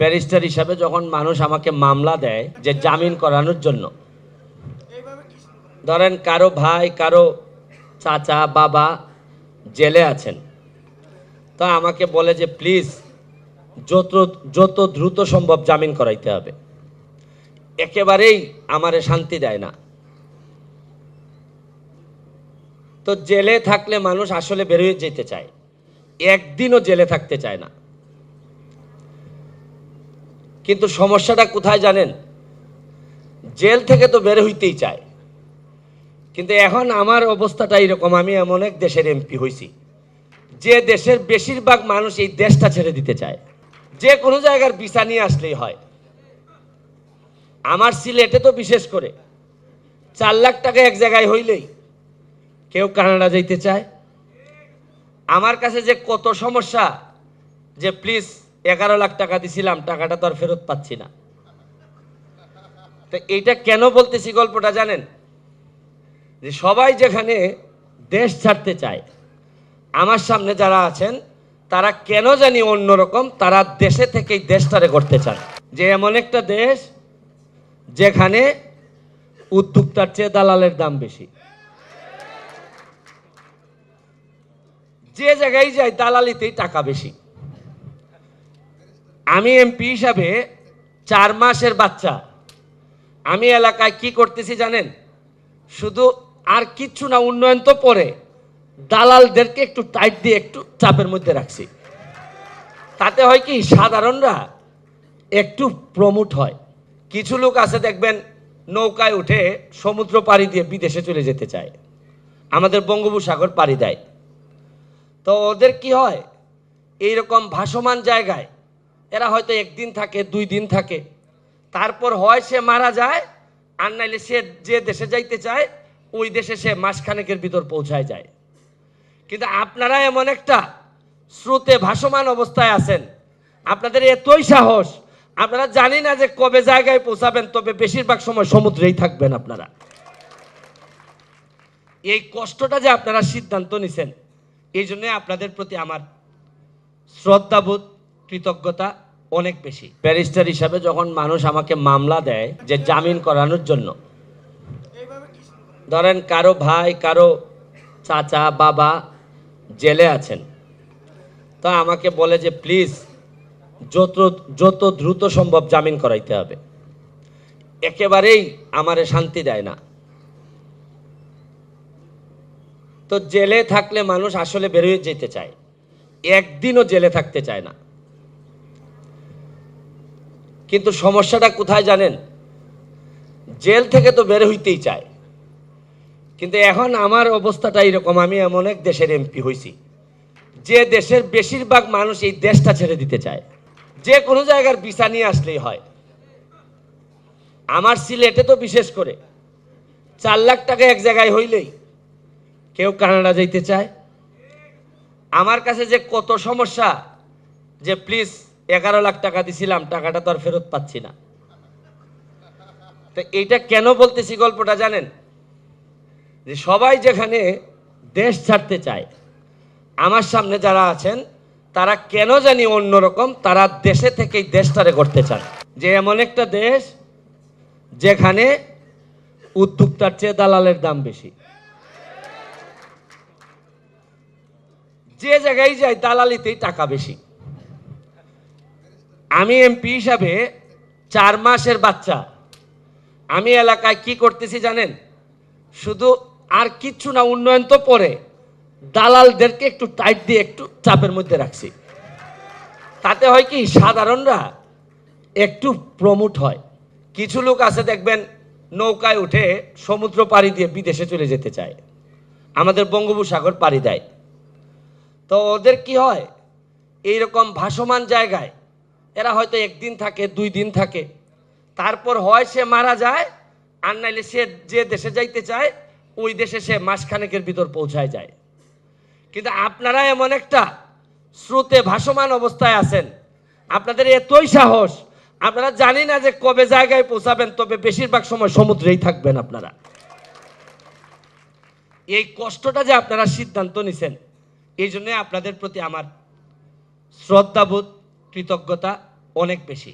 Barrister হিসাবে যখন মানুষ আমাকে মামলা দেয় যে জামিন করানোর জন্য, ধরেন কারও ভাই, কারও চাচা, বাবা জেলে আছেন, তা আমাকে বলে যে, প্লিজ, যত যত দ্রুত সম্ভব জামিন করাইতে হবে। একেবারেই আমারে শান্তি দেয় না। তো জেলে থাকলে মানুষ আসলে বেরোয় যেতে চায়। একদিনও জেলে থাকতে চায় না। কিন্তু সমস্যাটা কোথায় জানেন? জেল থেকে তো বের হইতেই চায়। কিন্তু এখন আমার অবস্থাটা এরকম, আমি এমন এক দেশের এমপি হয়েছি যে দেশের বেশিরভাগ মানুষ এই দেশটা ছেড়ে দিতে চায়। যে কোনো জায়গার ভিসা নিয়ে আসলেই হয়। আমার সিলেটে তো বিশেষ করে। চার লাখ টাকা এক জায়গায় হইলেই কেউ কানাডা যাইতে চায়। আমার কাছে যে কত সমস্যা, যে প্লিজ এগারো লাখ টাকা দিছিলাম, টাকাটা তো আর ফেরত পাচ্ছি না। তো এইটা কেন বলতেছি গল্পটা জানেন? যে সবাই যেখানে দেশ ছাড়তে চায়, আমার সামনে যারা আছেন, তারা কেন জানি অন্যরকম, তারা দেশে থেকেই দেশটারে করতে চায়। যে এমন একটা দেশ যেখানে উদ্যোক্তার চেয়ে দালালের দাম বেশি। যে জায়গায় যায়, দালালিতেই টাকা বেশি। আমি এমপি হিসাবে চার মাসের বাচ্চা। আমি এলাকায় কি করতেছি জানেন? শুধু আর কিচ্ছু না, উন্নয়ন তো পরে। দালালদেরকে একটু টাইট দিয়ে একটু চাপের মধ্যে রাখছি। তাতে হয় কি, সাধারণরা একটু প্রমোট হয়। কিছু লোক আছে দেখবেন, নৌকায় উঠে সমুদ্র পাড়ি দিয়ে বিদেশে চলে যেতে চায়। আমাদের বঙ্গোপসাগর পাড়ি দেয়। তো ওদের কি হয়? এইরকম ভাসমান জায়গায় এরা হয়তো একদিন থাকে, দুই দিন থাকে। তারপর হয় সে মারা যায়, আর নাইলে সে যে দেশে যাইতে চায়, ওই দেশে সে মাসখানেকের ভিতর পৌঁছায় যায়। কিন্তু আপনারা এমন একটা স্রোতে ভাসমান অবস্থায় আছেন। আপনাদের এতই সাহস, আপনারা জানি না যে কবে জায়গায় পৌঁছাবেন, তবে বেশিরভাগ সময় সমুদ্রেই থাকবেন আপনারা। এই কষ্টটা যে আপনারা সিদ্ধান্ত নিছেন, এই জন্য আপনাদের প্রতি আমার শ্রদ্ধাবোধ কৃতজ্ঞতা অনেক বেশি। ব্যারিস্টার হিসাবে যখন মানুষ আমাকে মামলা দেয় যে জামিন করানোর জন্য, ধরেন কারও ভাই, কারও চাচা, বাবা জেলে আছেন, তা আমাকে বলে যে, প্লিজ, যত যত দ্রুত সম্ভব জামিন করাইতে হবে। একেবারেই আমারে শান্তি দেয় না। তো জেলে থাকলে মানুষ আসলে বেরোয় যেতে চায়। একদিনও জেলে থাকতে চায় না। কিন্তু সমস্যাটা কোথায় জানেন? জেল থেকে তো বের হইতেই চায়। কিন্তু এখন আমার অবস্থাটা এরকম, আমি এমন এক দেশের এমপি হয়েছি যে দেশের বেশিরভাগ মানুষ এই দেশটা ছেড়ে দিতে চায়। যে কোনো জায়গার ভিসা নিয়ে আসলেই হয়। আমার সিলেটে তো বিশেষ করে। চার লাখ টাকা এক জায়গায় হইলেই কেউ কানাডা যাইতে চায়। আমার কাছে যে কত সমস্যা, যে প্লিজ এগারো লাখ টাকা দিছিলাম, টাকাটা তো আর ফেরত পাচ্ছি না। তো এইটা কেন বলতেছি গল্পটা জানেন? যে সবাই যেখানে দেশ ছাড়তে চায়, আমার সামনে যারা আছেন, তারা কেন জানি অন্যরকম, তারা দেশে থেকেই দেশটারে করতে চায় যে এমন একটা দেশ যেখানে উদ্যোক্তার চেয়ে দালালের দাম বেশি। যে জায়গায় যায়, দালালিতেই টাকা বেশি। আমি এমপি হিসাবে চার মাসের বাচ্চা। আমি এলাকায় কি করতেছি জানেন? শুধু আর কিচ্ছু না, উন্নয়ন তো পরে। দালালদেরকে একটু টাইট দিয়ে একটু চাপের মধ্যে রাখছি। তাতে হয় কি, সাধারণরা একটু প্রমোট হয়। কিছু লোক আছে দেখবেন, নৌকায় উঠে সমুদ্র পাড়ি দিয়ে বিদেশে চলে যেতে চায়। আমাদের বঙ্গোপসাগর পাড়ি দেয়। তো ওদের কি হয়? এইরকম ভাসমান জায়গায় এরা হয়তো একদিন থাকে, দুই দিন থাকে। তারপর হয় সে মারা যায়, আর নাইলে সে যে দেশে যাইতে চায়, ওই দেশে সে মাসখানেকের ভিতর পৌঁছায় যায়। কিন্তু আপনারা এমন একটা স্রোতে ভাসমান অবস্থায় আছেন। আপনাদের এতই সাহস, আপনারা জানি না যে কবে জায়গায় পৌঁছাবেন, তবে বেশিরভাগ সময় সমুদ্রেই থাকবেন আপনারা। এই কষ্টটা যে আপনারা সিদ্ধান্ত নিছেন, এই জন্য আপনাদের প্রতি আমার শ্রদ্ধাবোধ, কৃতজ্ঞতা অনেক বেশি।